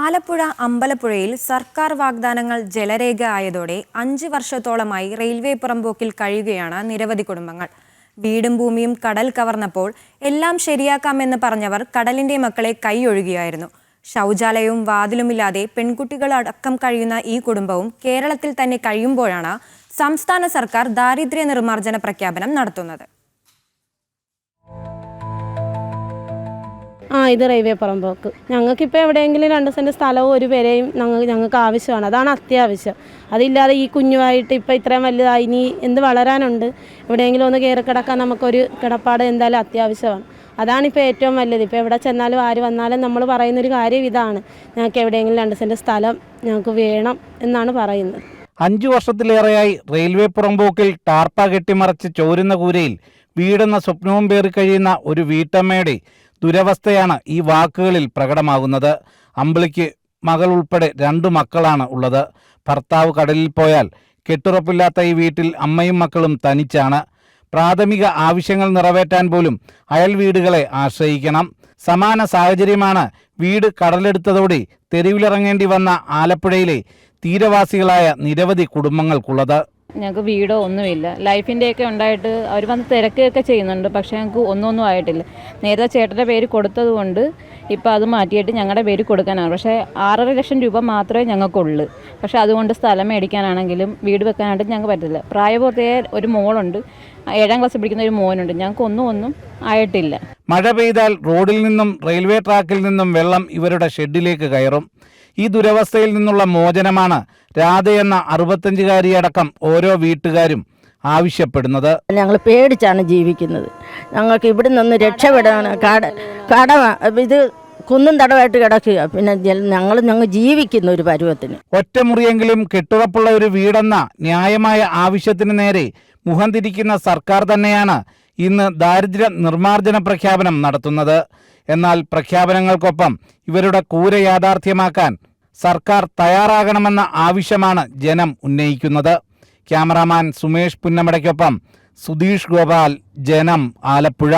ആലപ്പുഴ അമ്പലപ്പുഴയിൽ സർക്കാർ വാഗ്ദാനങ്ങൾ ജലരേഖ ആയതോടെ അഞ്ച് വർഷത്തോളമായി റെയിൽവേ പുറമ്പോക്കിൽ കഴിയുകയാണ് നിരവധി കുടുംബങ്ങൾ. വീടും ഭൂമിയും കടൽ കവർന്നപ്പോൾ എല്ലാം ശരിയാക്കാമെന്ന് പറഞ്ഞവർ കടലിന്റെ മക്കളെ കൈയൊഴുകിയായിരുന്നു. ശൗചാലയവും വാതിലുമില്ലാതെ പെൺകുട്ടികളടക്കം കഴിയുന്ന ഈ കുടുംബവും കേരളത്തിൽ തന്നെ കഴിയുമ്പോഴാണ് സംസ്ഥാന സർക്കാർ ദാരിദ്ര്യ നിർമ്മാർജന പ്രഖ്യാപനം നടത്തുന്നത്. ആ ഇത് റെയിൽവേ പുറമ്പോക്ക്. ഞങ്ങൾക്കിപ്പോൾ എവിടെയെങ്കിലും രണ്ട് സെന്റ് സ്ഥലവും ഒരു പേരെയും ഞങ്ങൾ ഞങ്ങൾക്ക് ആവശ്യമാണ്. അതാണ് അത്യാവശ്യം. അതില്ലാതെ ഈ കുഞ്ഞുമായിട്ട് ഇപ്പോൾ ഇത്രയും വലുതായി ഇനി എന്ത് വളരാനുണ്ട്? എവിടെയെങ്കിലും ഒന്ന് കയറി കിടക്കാൻ നമുക്കൊരു കിടപ്പാട് എന്തായാലും അത്യാവശ്യമാണ്. അതാണിപ്പോൾ ഏറ്റവും വലുത്. ഇപ്പോൾ എവിടെ ചെന്നാലും ആര് വന്നാലും നമ്മൾ പറയുന്നൊരു കാര്യം ഇതാണ്. ഞങ്ങൾക്ക് എവിടെയെങ്കിലും രണ്ട് സെന്റ് സ്ഥലം ഞങ്ങൾക്ക് വേണം എന്നാണ് പറയുന്നത്. അഞ്ചു വർഷത്തിലേറെയായി റെയിൽവേ പുറമ്പോക്കിൽ ടാർപ്പ കെട്ടിമറച്ച് ചോരുന്ന കൂരയിൽ വീടെന്ന സ്വപ്നവും പേറി കഴിയുന്ന ഒരു വീട്ടമ്മയുടെ ദുരവസ്ഥയാണ് ഈ വാക്കുകളിൽ പ്രകടമാകുന്നത്. അമ്പിളിക്ക് മകൾ ഉൾപ്പെടെ രണ്ടു മക്കളാണ് ഉള്ളത്. ഭർത്താവ് കടലിൽ പോയാൽ കെട്ടുറപ്പില്ലാത്ത ഈ വീട്ടിൽ അമ്മയും മക്കളും തനിച്ചാണ്. പ്രാഥമിക ആവശ്യങ്ങൾ നിറവേറ്റാൻ പോലും അയൽ വീടുകളെ ആശ്രയിക്കണം. സമാന സാഹചര്യമാണ് വീട് കടലെടുത്തതോടെ തെരുവിലിറങ്ങേണ്ടി വന്ന ആലപ്പുഴയിലെ തീരവാസികളായ നിരവധി കുടുംബങ്ങൾക്കുള്ളത്. ഞങ്ങൾക്ക് വീടോ ഒന്നുമില്ല. ലൈഫിന്റെയൊക്കെ ഉണ്ടായിട്ട് അവർ വന്ന് തിരക്കുകയൊക്കെ ചെയ്യുന്നുണ്ട് പക്ഷേ ഞങ്ങൾക്ക് ഒന്നൊന്നും ആയിട്ടില്ല. നേരത്തെ ചേട്ടന്റെ പേര് കൊടുത്തത് കൊണ്ട് ഇപ്പോൾ അത് മാറ്റിയിട്ട് ഞങ്ങളുടെ പേര് കൊടുക്കാനാണ്. പക്ഷേ ആറര ലക്ഷം രൂപ മാത്രമേ ഞങ്ങൾക്കുള്ളൂ. പക്ഷേ അതുകൊണ്ട് സ്ഥലം മേടിക്കാനാണെങ്കിലും വീട് വെക്കാനായിട്ട് ഞങ്ങൾക്ക് പറ്റില്ല. പ്രായപൂർത്തിയായ ഒരു മോളുണ്ട്. ഏഴാം ക്ലാസ്സിൽ പഠിക്കുന്ന ഒരു മോനുണ്ട്. ഞങ്ങൾക്ക് ഒന്നും ഒന്നും ആയിട്ടില്ല. മഴ പെയ്താൽ റോഡിൽ നിന്നും റെയിൽവേ ട്രാക്കിൽ നിന്നും വെള്ളം ഇവരുടെ ഷെഡിലേക്ക് കയറും. ഈ ദുരവസ്ഥയിൽ നിന്നുള്ള മോചനമാണ് രാധയെന്ന അറുപത്തഞ്ചുകാരിയടക്കം ഓരോ വീട്ടുകാരും ആവശ്യപ്പെടുന്നത്. ഞങ്ങൾ പേടിച്ചാണ് ജീവിക്കുന്നത്. ഞങ്ങൾക്ക് ഇവിടെ നിന്ന് രക്ഷപ്പെടാൻ കട കട ഇത് കുന്നും തടവായിട്ട് കിടക്കുക. പിന്നെ ഞങ്ങൾ ഞങ്ങൾ ജീവിക്കുന്ന ഒരു പരുവത്തിന്. ഒറ്റമുറിയെങ്കിലും കെട്ടുറപ്പുള്ള ഒരു വീടെന്ന ന്യായമായ ആവശ്യത്തിന് നേരെ മുഖം തിരിക്കുന്ന സർക്കാർ തന്നെയാണ് ഇന്ന് ദാരിദ്ര്യ നിർമ്മാർജന പ്രഖ്യാപനം നടത്തുന്നത്. എന്നാൽ പ്രഖ്യാപനങ്ങൾക്കൊപ്പം ഇവരുടെ കൂര യാഥാർത്ഥ്യമാക്കാൻ സർക്കാർ തയ്യാറാകണമെന്ന ആവശ്യമാണ് ജനം ഉന്നയിക്കുന്നത്. ക്യാമറാമാൻ സുമേഷ് പുന്നമടയ്ക്കൊപ്പം സുധീഷ് ഗോപാൽ ജനം ആലപ്പുഴ.